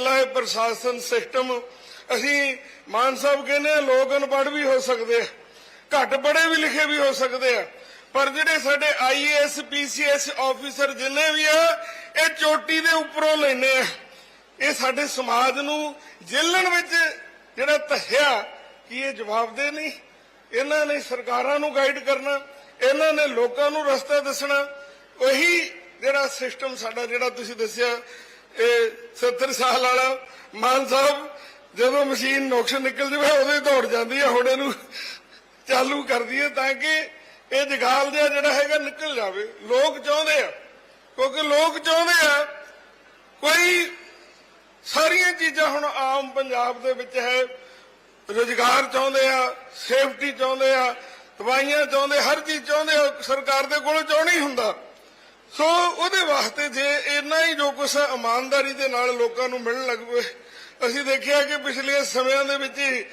ਹੈ ਪ੍ਰਸ਼ਾਸਨ ਸਿਸਟਮ, ਅਸੀਂ ਮਾਨ ਸਾਹਿਬ ਕਹਿੰਦੇ ਆ, ਲੋਕ ਅਨਪੜ੍ਹ ਵੀ ਹੋ ਸਕਦੇ ਆ, ਘੱਟ ਪੜ੍ਹੇ ਵੀ ਲਿਖੇ ਵੀ ਹੋ ਸਕਦੇ ਆ, ਪਰ ਜਿਹੜੇ ਸਾਡੇ ਆਈਏਐਸ ਪੀਸੀਐਸ ਆਫੀਸਰ ਜਿੰਨੇ ਵੀ ਆ, ਇਹ ਚੋਟੀ ਦੇ ਉੱਪਰੋਂ ਲੈਨੇ ਆ। ਇਹ ਸਾਡੇ ਸਮਾਜ ਨੂੰ ਜੇਲਣ ਵਿੱਚ ਜਿਹੜਾ ਧੱਸਿਆ, ਕੀ ਇਹ ਜਵਾਬਦੇ ਨਹੀਂ? ਇਹਨਾਂ ਨੇ ਸਰਕਾਰਾਂ ਨੂੰ ਗਾਈਡ ਕਰਨਾ, ਇਹਨਾਂ ਨੇ ਲੋਕਾਂ ਨੂੰ ਰਸਤਾ ਦੱਸਣਾ, ਉਹੀ ਜਿਹੜਾ ਸਿਸਟਮ ਸਾਡਾ ਜਿਹੜਾ ਤੁਸੀਂ ਦੱਸਿਆ ਇਹ 70 ਸਾਲ ਵਾਲਾ ਮਾਨ ਸਾਹਿਬ, ਜਦੋਂ ਮਸ਼ੀਨ ਨੁਕਸ ਨਿਕਲ ਜਾਵੇ, ਉਦੋਂ ਹੀ ਦੌੜ ਜਾਂਦੀ ਹੈ ਹੁਣ ਇਹਨੂੰ ਚਾਲੂ ਕਰਦੀ ਹੈ ਤਾਂ ਕਿ ਇਹ ਜਗਾਲ ਜਿਹਾ ਜਿਹੜਾ ਹੈਗਾ ਨਿਕਲ ਜਾਵੇ। ਲੋਕ ਚਾਹੁੰਦੇ ਆ, ਕਿਉਂਕਿ ਲੋਕ ਚਾਹੁੰਦੇ ਆ, ਕੋਈ ਸਾਰੀਆਂ ਚੀਜ਼ਾਂ ਹੁਣ ਆਮ ਪੰਜਾਬ ਦੇ ਵਿੱਚ ਹੈ। ਰੋਜ਼ਗਾਰ ਚਾਹੁੰਦੇ ਆ, ਸੇਫਟੀ ਚਾਹੁੰਦੇ ਆ, ਦਵਾਈਆਂ ਚਾਹੁੰਦੇ, ਹਰ ਚੀਜ਼ ਚਾਹੁੰਦੇ ਆ, ਸਰਕਾਰ ਦੇ ਕੋਲ ਚਾਹਣਾ ਹੀ ਹੁੰਦਾ। ਸੋ ਉਹਦੇ ਵਾਸਤੇ ਜੇ ਇੰਨਾ ਹੀ ਜੋ ਕੁਛ ਇਮਾਨਦਾਰੀ ਦੇ ਨਾਲ ਲੋਕਾਂ ਨੂੰ ਮਿਲਣ ਲੱਗ ਪਏ, ਅਸੀਂ ਦੇਖਿਆ ਕਿ ਪਿਛਲੇ ਸਮਿਆਂ ਦੇ ਵਿੱਚ ਹੀ